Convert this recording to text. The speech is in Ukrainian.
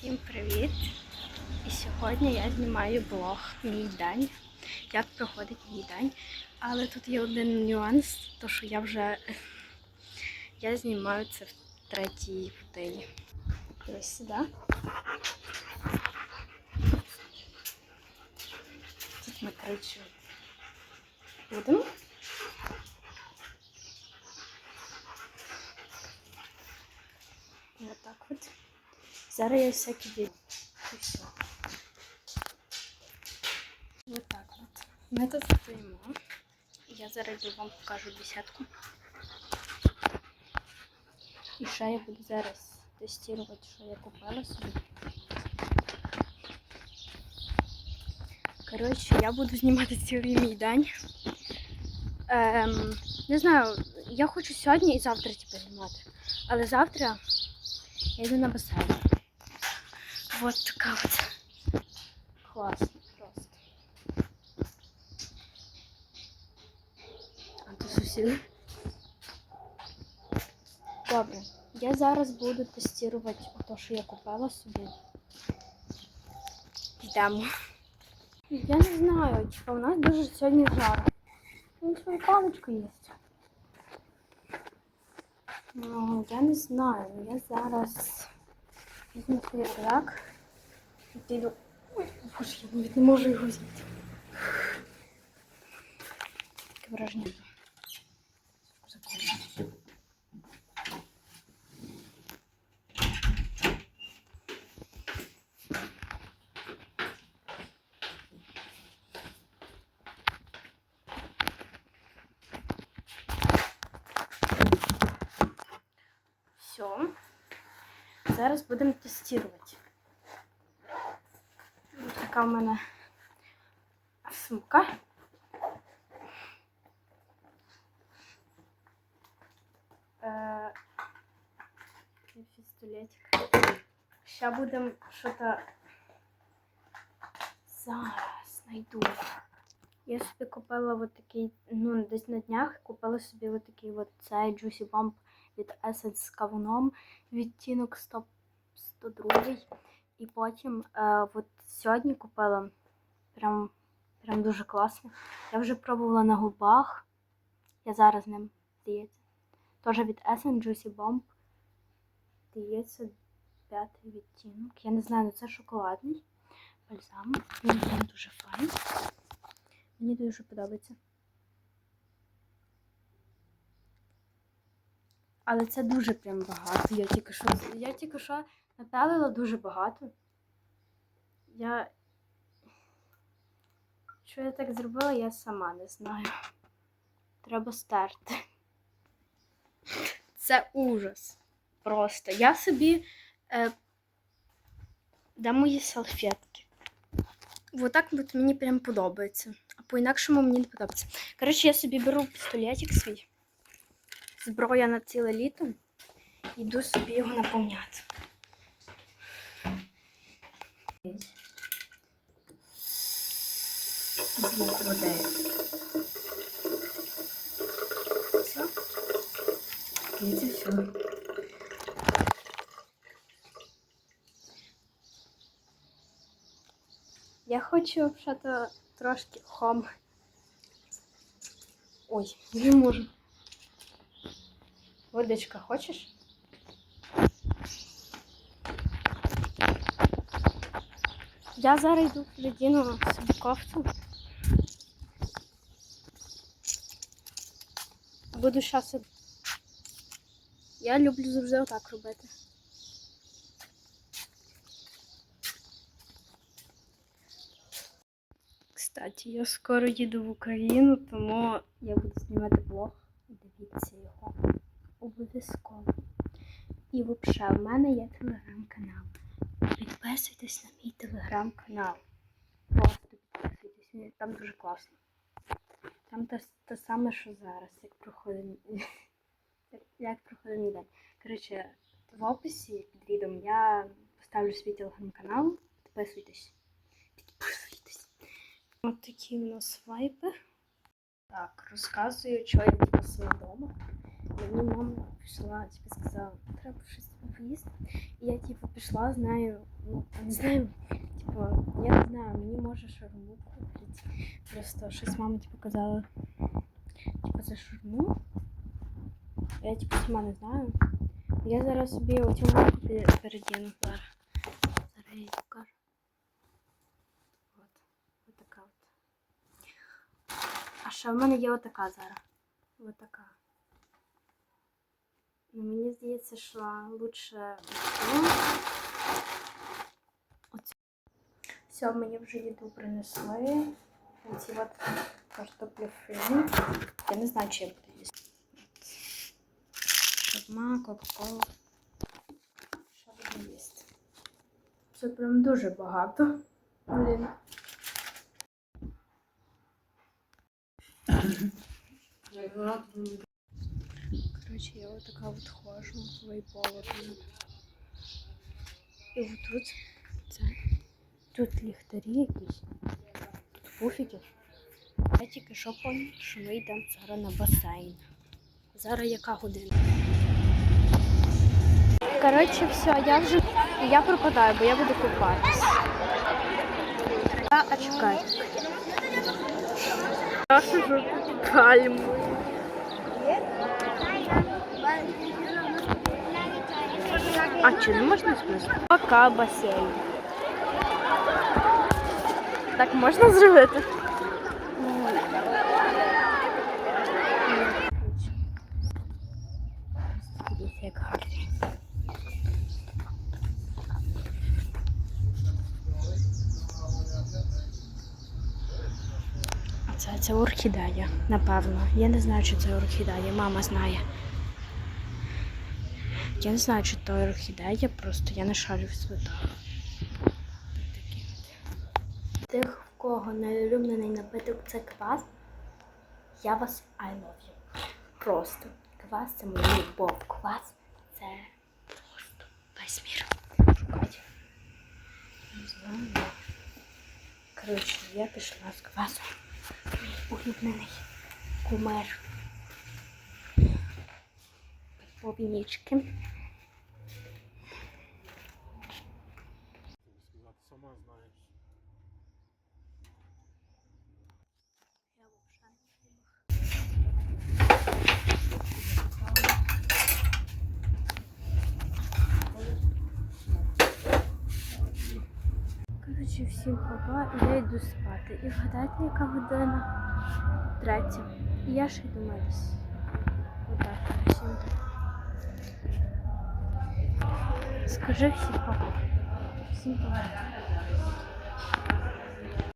Всім привіт! І сьогодні я знімаю блог Мій день. Як проходить мій день. Але тут є один нюанс, то що я вже я знімаю це в третій годині. Ось сюди. Тут коротше будемо. Вот так от. Зараз я всякі все. Вот так от. Ми тут стоїмо. Я зараз вам покажу десятку. І ще я буду зараз тестувати, що я купила собі. Коротше, я буду знімати цілий мій день. Ем, не знаю, я хочу сьогодні і завтра типу, знімати. Але завтра я йду на басейн. Вот така от. Класно просто. А то сусіди. Добре. Я зараз буду тестувати те, що я купила собі. Йдемо. Я не знаю, типа у нас дуже сьогодні жарко. Ну, свою паличку є. Ну, я не знаю, ну, я зараз візьму свій рюкзак і піду. Ой, боже, я навіть не можу його взяти. Таке враження. Все. Зараз будемо тестувати. Така в мене сумка. Е, і Пістолетик. Ще будемо щось зараз знайду. Я собі купила от такий, ну, десь на днях купила собі от такий от цей Juicy Bomb від Essence з кавуном, відтінок 100, 102. І потім е, от сьогодні купила прям, прям дуже класно. Я вже пробувала на губах. Я зараз ним здається. Теж від Essence Juicy Bomb. Здається, п'ятий відтінок. Я не знаю, ну це шоколадний бальзам. Він прям дуже файний. Мені дуже подобається. Але це дуже прям багато. Я тільки що, я тільки що напялила дуже багато. Я. Що я так зробила, я сама не знаю. Треба стерти. Це ужас. Просто. Я собі е, дам мої салфетки. Вот так от мені прям подобається. А по-інакшому мені не подобається. Коротше, я собі беру пістолетик свій. Зброя на ціле літо. Йду собі його наповняти. Звук води. Все. Це все. Я хочу що-то трошки хом. Ой, не можу. Водичка хочеш? Я зараз йду придіну собі кофту. Буду зараз. Я люблю завжди отак робити. Кстати, я скоро їду в Україну, тому я буду знімати блог. Дивіться його обов'язково. І взагалі, в мене є телеграм-канал. Підписуйтесь на мій телеграм-канал. Просто підписуйтесь, там дуже класно. Там те, те саме, що зараз, як проходить, як, проходить мій день. Коротше, в описі під відео я поставлю свій телеграм-канал. Підписуйтесь. Підписуйтесь. Ось такі у нас вайпи. Так, розказую, що я сама вдома. мені мама пішла, типу, сказала, треба щось поїсти. І я типу пішла, знаю, ну не знаю, типу, я не знаю, мені може шаурму купити. Просто щось мама типу казала, типу, це шаурму. Я типу сама не знаю. Я зараз собі оцю марку пе- передіну зараз. Зараз я їй покажу. От. Ось така от. А ще в мене є отака зараз. Отака. Мені здається, що лучше оцю. Все, мені вже їду принесли. Оці от картоплю фрі. Я не знаю, чи я буду їсти. Шаурма, кока-кола. Що буду їсти? Це прям дуже багато. Блін. Короче, я вот така от хожу, вейпова. І от тут це. Тут ліхтарі якісь. Тут пуфіки. Я тільки що поняв, що ми йдемо зараз на басейн. Зараз яка година? Коротше, все, я вже я пропадаю, бо я буду купатись. А, а чекай. Я сижу пальму. А чи не можна списати? Пока басейн. Так можна зробити? Це, це орхідея, напевно. Я не знаю, чи це орхідея. Мама знає. Я не знаю, чи то орхідея, просто я не шарю в цвітах. Тих, в кого найулюблений напиток це квас, я вас I love you. Просто. Квас це моя любов. Квас це просто весь мір. Шукайте. Не знаю. Коротше, я пішла з квасом. Мій улюблений кумир. Повінічки. сказати, сама знаєш. Коротше, всім папа, я йду спати. І вгадайте, яка година? Третя. І я ще йду митись. Отак, всім. Скажи всім папа. Всім папа.